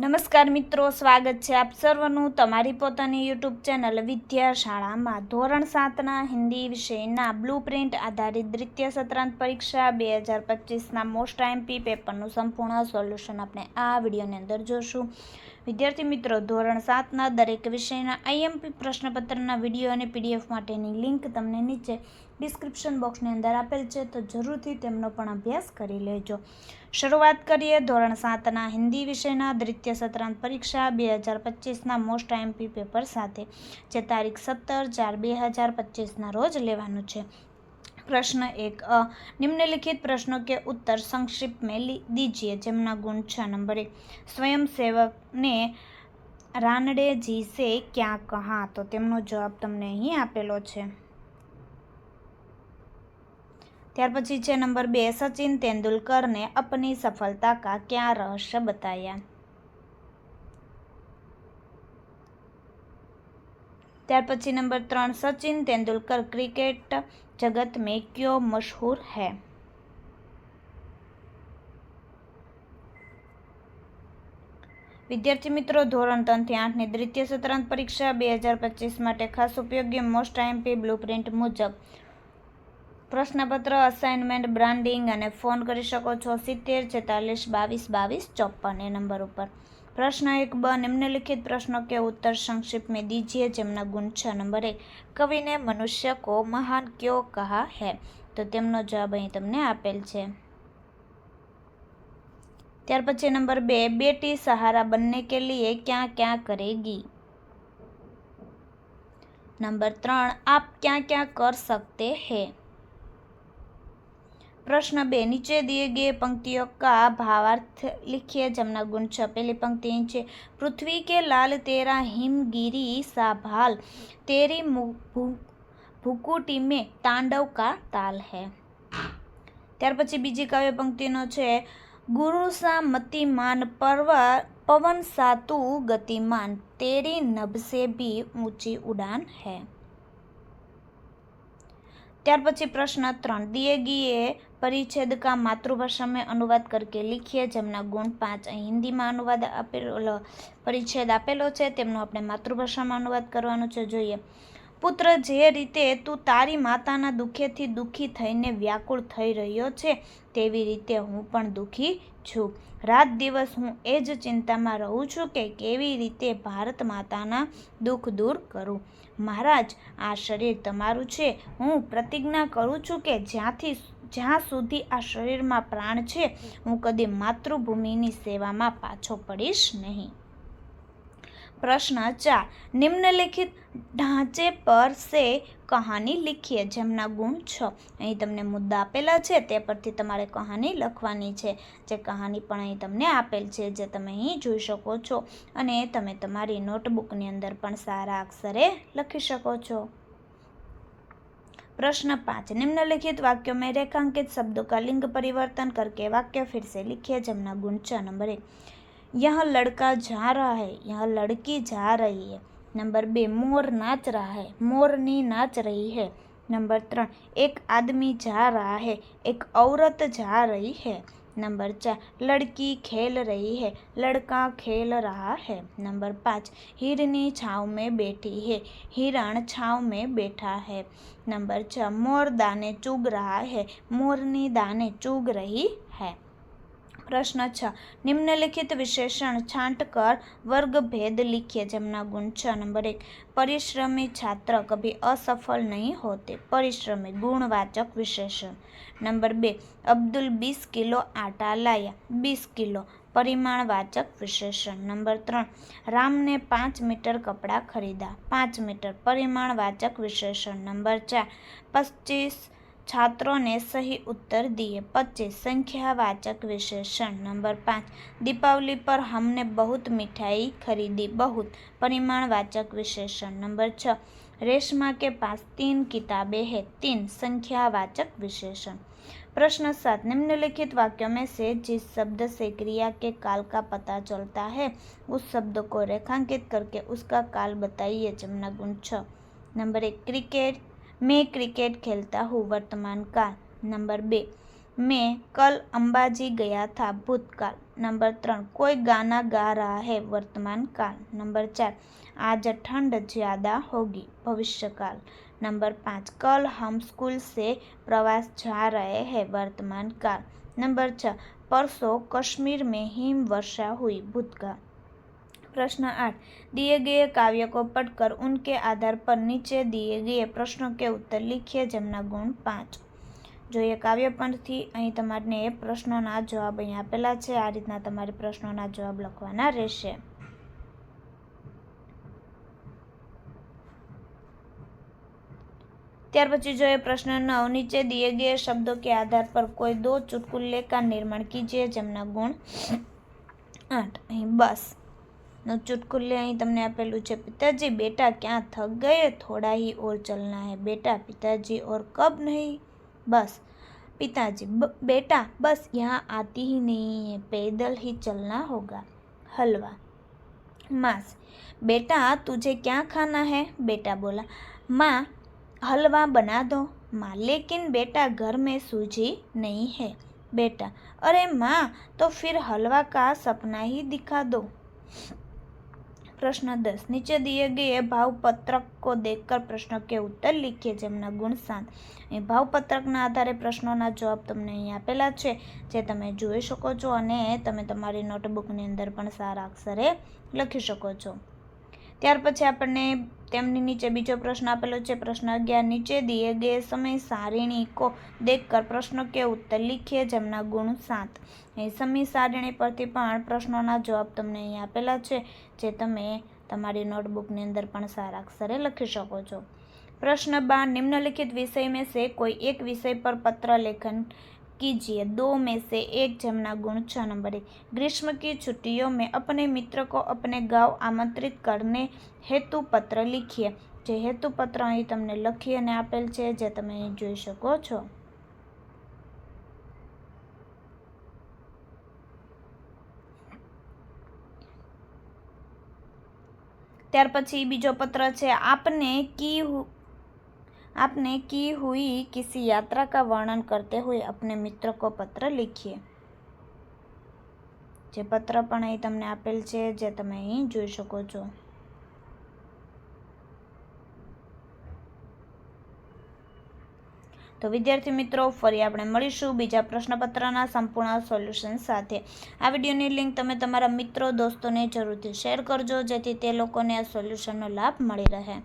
નમસ્કાર મિત્રો, સ્વાગત છે આપ સર્વનું તમારી પોતાની યુટ્યુબ ચેનલ વિદ્યાશાળામાં. ધોરણ સાતના હિન્દી વિષયના બ્લુ પ્રિન્ટ આધારિત દ્વિતીય સત્રાંત પરીક્ષા બે હજાર પચીસના મોસ્ટ આઈએમપી પેપરનું સંપૂર્ણ સોલ્યુશન આપણે આ વિડીયોની અંદર જોશું. વિદ્યાર્થી મિત્રો, ધોરણ સાતના દરેક વિષયના આઈએમપી પ્રશ્નપત્રના વીડિયો અને પીડીએફ માટેની લિંક તમને નીચે ડિસ્ક્રિપ્શન બોક્સની અંદર આપેલ છે, તો જરૂરથી તેમનો પણ અભ્યાસ કરી લેજો. શરૂઆત કરીએ ધોરણ સાતના હિન્દી વિષયના દ્વિતીય સત્રાંત પરીક્ષા બે હજાર પચીસના મોસ્ટ એમપી પેપર સાથે, જે તારીખ સત્તર ચાર બે હજાર પચીસના રોજ લેવાનું છે. પ્રશ્ન એક, અ, નિમ્નલિખિત પ્રશ્નો કે ઉત્તર સંક્ષિપ્ત સંક્ષિપ્તમાં દીજીએ, જેમના ગુણ છ. નંબર એક, સ્વયંસેવકને રાનડેજી સે ક્યાં કહા? તો તેમનો જવાબ તમને અહીં આપેલો છે. त्यार पी नंबर बे सचिन तेंदुलकर ने अपनी सफलता का क्या रहस्य बताया त्यार पी नंबर त्र सचिन तेंदुलकर क्रिकेट जगत में क्यों मशहूर है विद्यार्थी मित्रों धोरण तन थी आठ द्वितीय सत्रांत परीक्षा बेहजार पच्चीस खास उपयोगी मोस्ट आईएमपी ब्लूप्रिंट मुजब પ્રશ્નપત્ર અસાઇનમેન્ટ બ્રાન્ડિંગ અને ફોન કરી શકો છો. સિત્તેર, છેતાલીસ, બાવીસ બાવીસ ચોપન એ નંબર ઉપર. પ્રશ્ન એક બ નિમ્નલિખિત પ્રશ્નો કે ઉત્તર સંક્ષિપ્ત મેં દીજીએ જેમના ગુણ છ. નંબર એક, કવિને મનુષ્ય કો મહાન ક્યો કહા હે? તો તેમનો જવાબ અહીં તમને આપેલ છે. ત્યાર પછી નંબર બે, બેટી સહારા બંને કે લીએ ક્યાં ક્યાં કરેગી? નંબર ત્રણ, આપ ક્યાં ક્યાં કર સકતે હે? प्रश्न बे नीचे दिए गए पंक्तियों का भावार्थ लिखिए जमना गुण छ पहली पंक्ति છે પૃથ્વી કે લાલ તેરા હિમગીરી સા ભાલ તેરી મુ- ભૂ- ભૂકુટી में તાંડવ કા તાલ है ત્યાર પછી બીજી કાવ્ય પંક્તિનો છે ગુરુ સા મતિમાન પર્વ પવન સા તું ગતિમાન તેરી નભ से भी ऊंची उड़ान है ત્યાર પછી પ્રશ્ન ત્રણ. દિયેગીએ પરિચ્છેદ કા માતૃભાષા મેં અનુવાદ કરકે લીખીએ જેમના ગુણ પાંચ. હિન્દીમાં અનુવાદ આપેલો, પરિચ્છેદ આપેલો છે. તેમનો આપણે માતૃભાષામાં અનુવાદ કરવાનો છે. જોઈએ. પુત્ર, જે રીતે તું તારી માતાના દુઃખેથી દુઃખી થઈને વ્યાકુળ થઈ રહ્યો છે, તેવી રીતે હું પણ દુઃખી છું. રાત દિવસ હું એ જ ચિંતામાં રહું છું કે કેવી રીતે ભારત માતાના દુઃખ દૂર કરું. મહારાજ, આ શરીર તમારું છે. હું પ્રતિજ્ઞા કરું છું કે જ્યાંથી જ્યાં સુધી આ શરીરમાં પ્રાણ છે, હું કદી માતૃભૂમિની સેવામાં પાછો પડીશ નહીં. પ્રશ્ન ચાર નિમ્નલિખિત ઢાંચે પર સે કહાની લીખીએ જેમના ગુણ છ અહીં તમને મુદ્દા આપેલા છે તે પરથી તમારે કહાની લખવાની છે જે કહાની પણ અહીં તમને આપેલ છે જે તમે અહીં જોઈ શકો છો અને તમે તમારી નોટબુકની અંદર પણ સારા અક્ષરે લખી શકો છો प्रश्न पाँच निम्नलिखित वाक्यों में रेखांकित शब्दों का लिंग परिवर्तन करके वाक्य फिर से लिखिए जमना गुण छ नंबर एक यहाँ लड़का जा रहा है, यहाँ लड़की जा रही है। नंबर बे, मोर नाच रहा है, मोरनी नाच रही है। नंबर त्रण, एक आदमी जा रहा है, एक औरत जा रही है। नंबर चार, लड़की खेल रही है, लड़का खेल रहा है। नंबर पाँच, हिरनी छाँव में बैठी है, हिरण छाँव में बैठा है। नंबर छः, मोर दाने चुग रहा है, मोरनी दाने चुग रही है। પ્રશ્ન છ. નિમ્નલિખિત વિશેષણ છાંટકર વર્ગભેદ લીખીએ જેમના ગુણ છ. નંબર એક, પરિશ્રમી છાત્ર કભી અસફળ નહીં હોતે, પરિશ્રમી ગુણવાચક વિશેષણ. નંબર બે, અબ્દુલ બીસ કિલો આટા લાયા બીસ કિલો પરિમાણવાચક વિશેષણ. નંબર ત્રણ, રામને પાંચ મીટર કપડાં ખરીદા, પાંચ મીટર પરિમાણવાચક વિશેષણ. નંબર ચાર, પચીસ छात्रों ने सही उत्तर दिए। पच्चीस, संख्यावाचक विशेषण। नंबर पाँच, दीपावली पर हमने बहुत मिठाई खरीदी, बहुत परिमाणवाचक विशेषण। नंबर छः, रेशमा के पास तीन किताबें हैं, तीन संख्यावाचक विशेषण। प्रश्न सात, निम्नलिखित वाक्यों में से जिस शब्द से क्रिया के काल का पता चलता है, उस शब्द को रेखांकित करके उसका काल बताइए, जमना गुण छ। नंबर एक, क्रिकेट मैं क्रिकेट खेलता हूँ वर्तमान काल नंबर बे मैं कल अंबाजी गया था भूतकाल नंबर ત્રણ कोई गाना गा रहा है वर्तमान काल नंबर चार आज ठंड ज़्यादा होगी भविष्यकाल नंबर पाँच कल हम स्कूल से प्रवास जा रहे हैं वर्तमान काल नंबर छः परसों कश्मीर में हिम वर्षा हुई भूतकाल प्रश्न आठ दिए गए काव्य को पढ़कर उनके आधार पर नीचे दिए गए प्रश्नों के उत्तर लिखिए જેમના ગુણ પાંચ જોઈએ કાવ્ય પરથી અહીં તમારે એ પ્રશ્નોના જવાબ અહીં આપેલા છે આ રીતના તમારે પ્રશ્નોના જવાબ લખવાના રહેશે ત્યાર પછી જોઈએ પ્રશ્ન નવ નીચે दिए गए शब्दों के आधार पर कोई दो चुटकुले का निर्माण कीजिए જેમના ગુણ આઠ અહીં બસ નો चुटकुले અહીં તમને આપેલું છે पिताजी बेटा क्या थक गए थोड़ा ही और चलना है बेटा पिताजी और कब नहीं बस पिताजी "ब- बेटा बस यहाँ आती ही नहीं है पैदल ही चलना होगा हलवा माँ से, बेटा तुझे क्या खाना है बेटा बोला माँ हलवा बना दो माँ लेकिन बेटा घर में सूजी नहीं है बेटा अरे माँ तो फिर हलवा का सपना ही दिखा दो प्रश्न दस नीचे दिए गए भावपत्रक को देखकर प्रश्न के उत्तर लिखिए જેમના ગુણ સાત અહીં ભાવપત્રકના આધારે પ્રશ્નોના જવાબ તમને અહીં આપેલા છે જે તમે જોઈ શકો છો અને તમે તમારી નોટબુકની અંદર પણ સારા અક્ષરે લખી શકો છો ત્યાર પછી આપણને તેમની નીચે બીજો પ્રશ્ન આપેલો છે, પ્રશ્ન અગિયાર, નીચે દિએ ગયે સમય સારીણી કો દેખકર પ્રશ્ન કે ઉત્તર લીખીએ જેમના ગુણ સાત. એ સમી સારીણી પરથી પણ પ્રશ્નોના જવાબ તમને અહીં આપેલા છે, જે તમે તમારી નોટબુકની અંદર પણ સારા અક્ષરે લખી શકો છો. પ્રશ્ન બાર, નિમ્નલિખિત વિષય મેં છે કોઈ એક વિષય પર પત્ર લેખન कीजिए दो में से एक जमना गुण छः नंबर एक ग्रीष्म की छुट्टियों में अपने मित्र को अपने गांव आमंत्रित करने हेतु पत्र लिखिए જે હેતુ પત્ર અહીં તમને લખી અને આપેલ છે જે તમે અહીં જોઈ શકો છો ત્યાર પછી બીજો પત્ર છે આપને કી હુ- आपने की हुई किसी यात्रा का वर्णन करते हुए अपने मित्र को पत्र लिखिए જે પત્ર પણ અહીં તમને આપેલ છે જે તમે અહીં જોઈ શકો છો તો વિદ્યાર્થી મિત્રો ફરી આપણે મળીશું બીજા પ્રશ્નપત્રના સંપૂર્ણ સોલ્યુશન સાથે આ વિડીયોની લિંક તમે તમારા મિત્રો દોસ્તોને જરૂરથી શેર કરજો જેથી તે લોકોને આ સોલ્યુશનનો લાભ મળી રહે